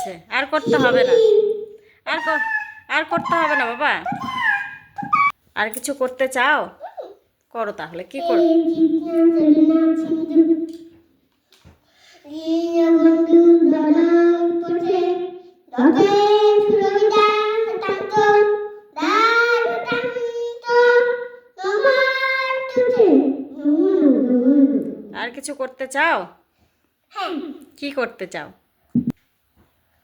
আছে। আর করতে হবে না। আর আর করতে হবে না বাবা। আর কিছু করতে চাও? করো তাহলে। কি করো? আর কিছু করতে চাও? হ্যাঁ। কি করতে চাও?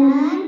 done?